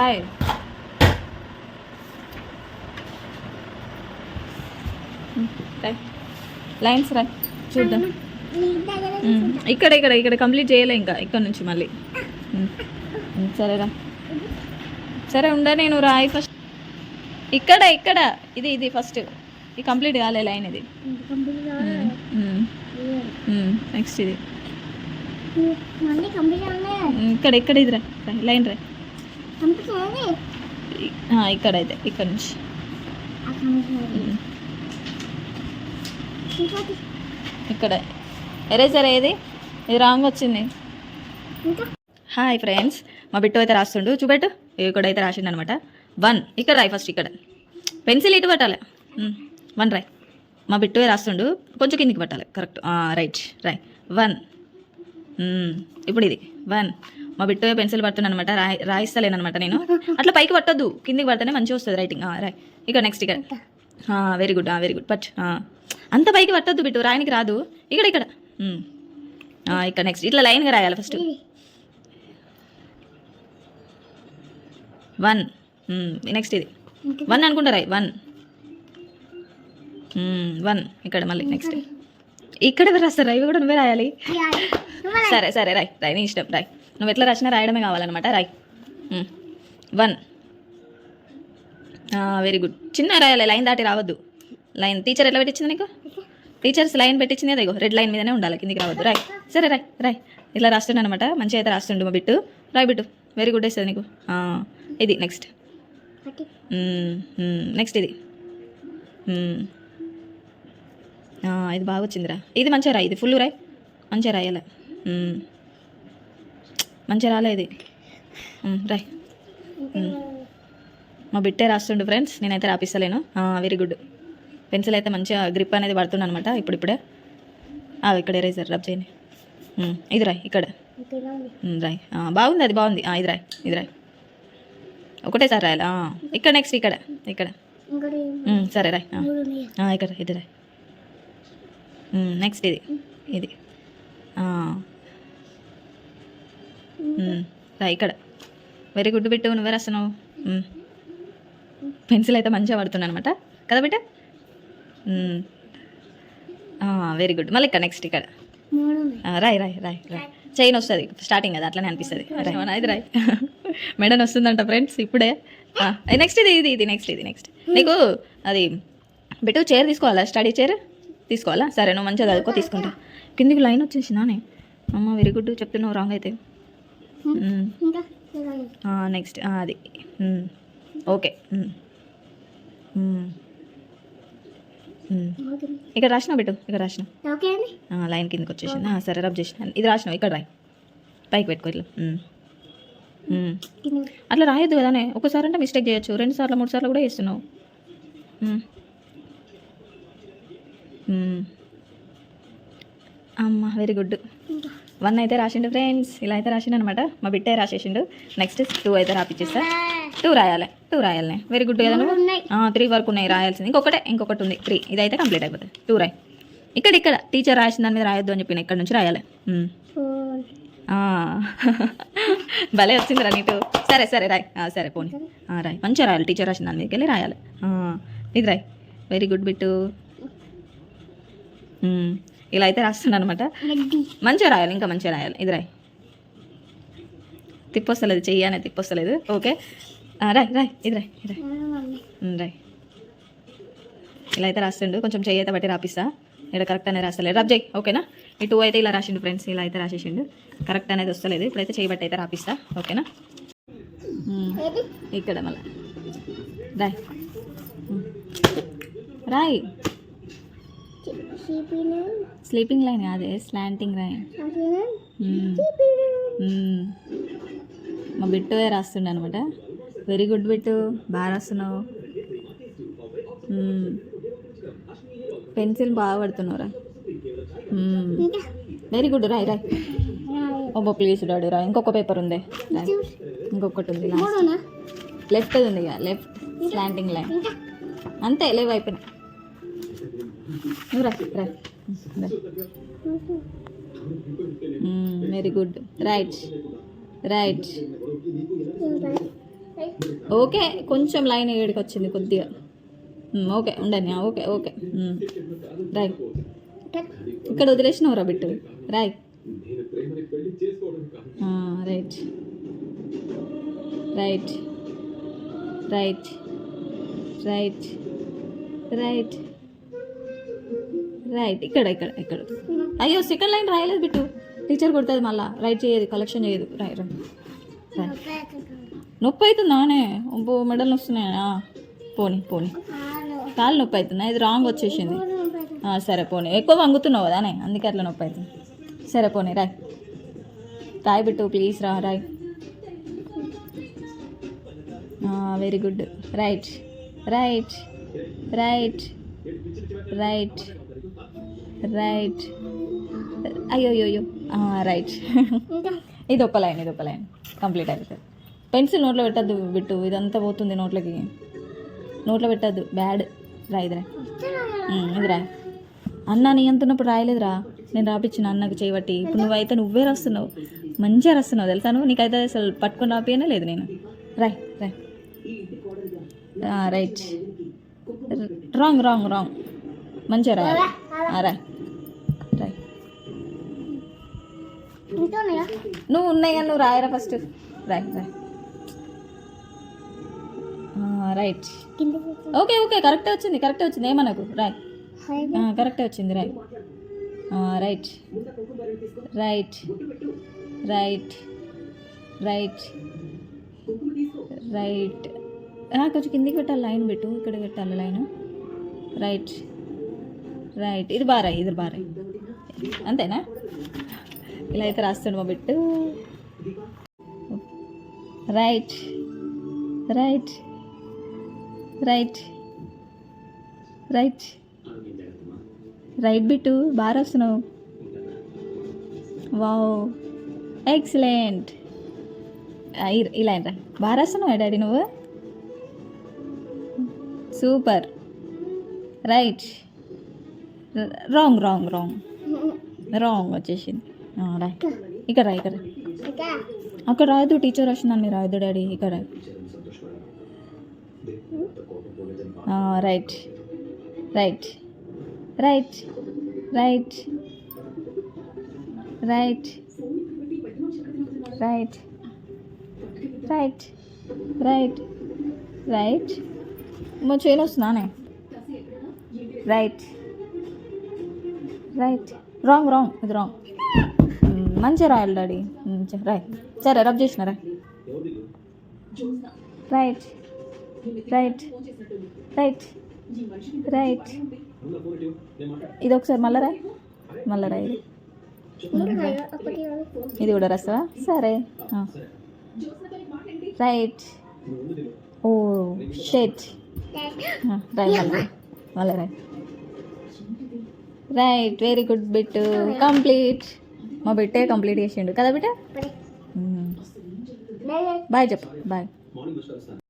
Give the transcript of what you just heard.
Roy lines Roy చూద్దాం. ఉమ్, ఇక్కడ ఇక్కడ ఇక్కడ కంప్లీట్ చేయలే ఇంకా. ఇక్కడ నుంచి మళ్ళీ. సరేరా సరే ఉండ నేను రాయి ఫస్ట్ ఇక్కడ ఇక్కడ. ఇది ఇది ఫస్ట్ ఇది కంప్లీట్ కాలే లైన్ ఇది. నెక్స్ట్ ఇది. ఇక్కడ ఇక్కడ ఇది రా. రాయ్, లైన్ రా. కంప్లీట్ అవ్వలే ఇ- ఆ, ఇక్కడ అయితే ఇక్కడ నుంచి. ఇక్కడ. ఎరేజర్ ఏది? ఇది రాంగ్ వచ్చింది. హాయ్ ఫ్రెండ్స్ మా బిట్టు అయితే రాస్తుండు. చూపెట్టు. ఇక్కడ అయితే రాసిండు అనమాట వన్ ఇక్కడ రాయి ఫస్ట్ ఇక్కడ. పెన్సిల్ ఇటు పట్టాలి. వన్ రాయ్. మా బిట్టు రాస్తుండు. కొంచెం కిందికి పట్టాలి. కరెక్ట్. రైట్. రాయ్. వన్. ఇప్పుడు ఇది. వన్. మా బిట్టు పెన్సిల్ పడుతున్నాను అనమాట రాయి రాయిస్తలేనమాట నేను. అట్లా పైకి పట్టొద్దు కిందికి పడితేనే మంచిగా వస్తుంది రైటింగ్ రాయ్. ఇక్కడ. నెక్స్ట్ ఇక్కడ వెరీ గుడ్ వెరీ గుడ్ పట్ అంత పైకి పట్టొద్దు బిట్టు రాయనికి రాదు. ఇక్కడ ఇక్కడ. ఇక్కడ నెక్స్ట్ ఇట్లా లైన్గా రాయాలి ఫస్ట్ వన్ నెక్స్ట్ ఇది. వన్ అనుకుంటా రాయ్. వన్ వన్ ఇక్కడ మళ్ళీ నెక్స్ట్ ఇక్కడ రాస్తారు? ఇవి కూడా నువ్వే రాయాలి. సరే సరే రాయ్. రాయ్ నీ ఇష్టం. రాయ్. నువ్వు ఎట్లా రాసినా రాయడమే కావాలన్నమాట. రాయ్. వన్. వెరీ గుడ్ చిన్న రాయాలి లైన్ దాటి రావద్దు. లైన్ టీచర్ ఎట్లా పెట్టించింది నీకు? టీచర్స్ లైన్ పెట్టించింది అదే రెడ్ లైన్ మీదనే ఉండాలి కిందికి రావద్దు. రాయ్. సరే రాయ్ రాయ్. ఇట్లా రాస్తుండ అనమాట మంచిగా అయితే రాస్తుండు మా బిట్టు. రాయ్ బిట్టు వెరీ గుడ్ వేస్తుంది నీకు. ఇది నెక్స్ట్ నెక్స్ట్ ఇది. ఇది బాగా వచ్చిందిరా. ఇది మంచిగా రాయి ఇది ఫుల్ రాయ్. మంచిగా రాయాలి. మంచిగా రాలేదు ఇది. రాయ్ మా బిట్టే రాస్తుండు ఫ్రెండ్స్ నేనైతే రాపిస్తలేను. వెరీ గుడ్ పెన్సిల్ అయితే మంచిగా గ్రిప్ అనేది పడుతుంది అనమాట ఇప్పుడిప్పుడే. ఇప్పుడే ఇక్కడ ఎరేజర్ రబ్ చేయండి. ఇది రాయ్ ఇక్కడ. రాయ్. బాగుంది అది బాగుంది. ఇది రాయ్ ఇది రాయ్. ఒకటేసారి రాయాలి. ఇక్కడ నెక్స్ట్ ఇక్కడ ఇక్కడ. సరే రాయ్. ఇక్కడ ఇది రాయ్. నెక్స్ట్ ఇది ఇది. ఇక్కడ. వెరీ గుడ్ బిట్టు నువ్వే రాస్తున్నావు. పెన్సిల్ అయితే మంచిగా పడుతున్నాను అనమాట కదా బిట్ట వెరీ గుడ్ మళ్ళీ ఇక్కడ నెక్స్ట్ ఇక్కడ. రాయ్ రాయ్ రాయ్ రాయ్. చైన్ వస్తుంది స్టార్టింగ్ అది అట్లనే అనిపిస్తుంది. ఇది రాయ్. మెడన్ వస్తుందంట ఫ్రెండ్స్ ఇప్పుడే. నెక్స్ట్ ఇది ఇది ఇది నెక్స్ట్ ఇది నెక్స్ట్ నీకు అది బిట్టు చైర్ తీసుకోవాలా? స్టడీ చైర్ తీసుకోవాలా? సరే నువ్వు మంచిగా చదువుకో తీసుకుంటా. కిందికి లైన్ వచ్చేసిందానే అమ్మ వెరీ గుడ్ చెప్తున్నావు రాంగ్ అయితే. నెక్స్ట్ అది. ఓకే. ఇక్కడ రాసినావు బిట్టు ఇక్కడ ఆ, లైన్ కిందకి వచ్చేసింది. సరే రబ్ చేసిన. ఇది రాసినావు? ఇక్కడ రాయి. పైకి పెట్టుకో ఇట్లా. అట్లా రాయొద్దు కదానే? ఒకసారి అంటే మిస్టేక్ చేయొచ్చు. రెండు సార్లు మూడు సార్లు కూడా. ఉమ్. అమ్మ వెరీ గుడ్ వన్ అయితే రాసిండు ఫ్రెండ్స్. ఇలా అయితే రాసిండు అనమాట మా బిట్టే రాసేసిండు. నెక్స్ట్ టూ అయితే రాపిచ్చేస్తా. టూ రాయాలి. టూ రాయాలి వెరీ గుడ్ కదా నువ్వు? త్రీ వరకు ఉన్నాయి రాయాల్సింది. ఇంకొకటే ఇంకొకటి ఉంది. త్రీ ఇదైతే కంప్లీట్ అయిపోతుంది. టూ రాయి. ఇక్కడ ఇక్కడ. టీచర్ రాసిన దాని మీద రాయొద్దు అని చెప్పిన ఇక్కడ నుంచి రాయాలి. ఆ. భలే వచ్చిందిరా నీటు సరే సరే రాయ్. సరే పోనీ. రాయ్. మంచిగా రాయాలి. టీచర్ రాసిన దాని మీదకి వెళ్ళి రాయాలి ఇది రాయ్. Very good Bittu. ఉమ్. ఇలా అయితే రాస్తున్నాను అనమాట మంచిగా రాయాలి ఇంకా మంచిగా రాయాలి. ఇది రాయ్. తిప్పొస్తలేదు చెయ్యి అనేది తిప్పొస్తలేదు. ఓకే. రాయ్ రాయ్ ఇది రాయ్ ఇది రాయ్. ఇలా అయితే రాస్తుండు. కొంచెం చెయ్యి అయితే బట్టి రాపిస్తా. ఇక్కడ కరెక్ట్ అనేది రాస్తలేదు. రబ్ చేయి ఓకేనా? ఈ టూ అయితే ఇలా రాసిండు ఫ్రెండ్స్ ఇలా అయితే రాసేసిండు. కరెక్ట్ అనేది వస్తలేదు. ఇప్పుడైతే చెయ్యి బట్టి అయితే రాపిస్తా. ఓకేనా? ఇక్కడ మళ్ళీ. రాయ్. రాయ్. స్లీపింగ్ లైన్ కాదే స్లాంటింగ్ లైన్. మా బిట్టు రాస్తుండే అనమాట వెరీ గుడ్ బిట్టు బాగా రాస్తున్నావు. పెన్సిల్ బాగా పడుతున్నావురా. వెరీ గుడ్ రాయ్ రాయ్. ఓ ప్లీజ్ డాడీ రా ఇంకొక పేపర్ ఉంది. ఇంకొకటి ఉంది లెఫ్ట్ ఉంది ఇక లెఫ్ట్ స్లాంటింగ్ లైన్ అంతే లేవు అయిపోయినాయి నువ్వు రా Roy very good right right okay కొంచెం లైన్ ఏడికి వచ్చింది కొద్దిగా. ఓకే ఉండని ఓకే ఓకే ఉమ్. రాయ్ ఇక్కడ వదిలేసినవురా Bittu. Roy right right right right right right ఇక్కడ ఇక్కడ ఇక్కడ. అయ్యో సెకండ్ లైన్ రాయలేదు బిట్టు. టీచర్ కొడుతుంది మళ్ళా. రైట్ చేయదు కలెక్షన్ చేయదు. రాయ్ రాయ్ నొప్పి అవుతుందానే ఒబ్బో మెడల్ వస్తున్నాయా పోనీ పోనీ. కాలు నొప్పి అవుతుందా? ఇది రాంగ్ వచ్చేసింది. సరే పోనీ. ఎక్కువ వంగుతున్నావు కదానే అందుకే అట్లా నొప్పి అవుతుంది. సరే పోనీ రాయ్. రాయ్ బిట్టు ప్లీజ్ రా Roy. Very good right right right right right అయ్యో అయ్యో రైట్ ఇది ఒక లైన్ ఇది ఒక లైన్ కంప్లీట్ అయిపోతుంది పెన్సిల్ నోట్లో పెట్టద్దు బిట్టు ఇదంతా పోతుంది నోట్లోకి. నోట్లో పెట్టద్దు. బ్యాడ్ రా ఇది రా ఇది రా అన్న నీ అంటున్నప్పుడు రాయలేదురా. నేను రాపించిన అన్నకు చేయబట్టి. ఇప్పుడు నువ్వైతే నువ్వే రాస్తున్నావు. మంచిగా రాస్తున్నావు తెలుసా నువ్వు? నీకైతే అసలు పట్టుకొని రాపియనే లేదు నేను. రాయ్ రాయ్. రైట్ రాంగ్ రాంగ్ రాంగ్ మంచిగా రాయాలి. రాయ్. నువ్వు ఉన్నాయి? కానీ నువ్వు రాయరా ఫస్ట్ రాయ్ రాయ్ రైట్ ఓకే ఓకే కరెక్టే వచ్చింది కరెక్టే వచ్చింది. ఏమనకు రాయ్ కరెక్టే వచ్చింది Roy right right right right right కొంచెం కిందికి పెట్టాలి లైన్ పెట్టు. ఇక్కడ పెట్టాలి లైన్. రైట్ రైట్ ఇది బారాయి ఇది బారాయి అంతేనా? ఇలా అయితే రాస్తాడు మా Bittu. Right. Right. Right. Right. Right Bittu బాగా రాస్తున్నావు. వావ్. ఎక్సలెంట్. ఇలా రా. బాగా రాస్తున్నావు డాడీ నువ్వు? Super. Right. Wrong wrong wrong. Wrong వచ్చేసింది. రాయ్ ఇక్కడ రా ఇక్కడ అక్కడ రాయదు టీచర్ వచ్చిందండి రాయదు డాడీ. ఇక్కడ. Roy. Right right right right right right right right right మా చేయను వస్తున్నానే రైట్ రైట్ రాంగ్ రాంగ్ ఇది రాంగ్ మంచిగా రాయాలి డాడీ. రాయ్. సరే రబ్ చేసిన రాయ్. రైట్ రైట్ రైట్ రైట్ ఇది ఒకసారి మళ్ళా రాయ్. మళ్ళా రాయ్ ఇది. ఇది కూడా రాస్తావా? సరే. రైట్ ఓ షెట్ రాయ్ మళ్ళీ మళ్ళీ రాయ్. Right very good bit complete మా బిట్టే కంప్లీట్ చేసిండు. కదా బిట్ట బాయ్ చెప్పు బాయ్.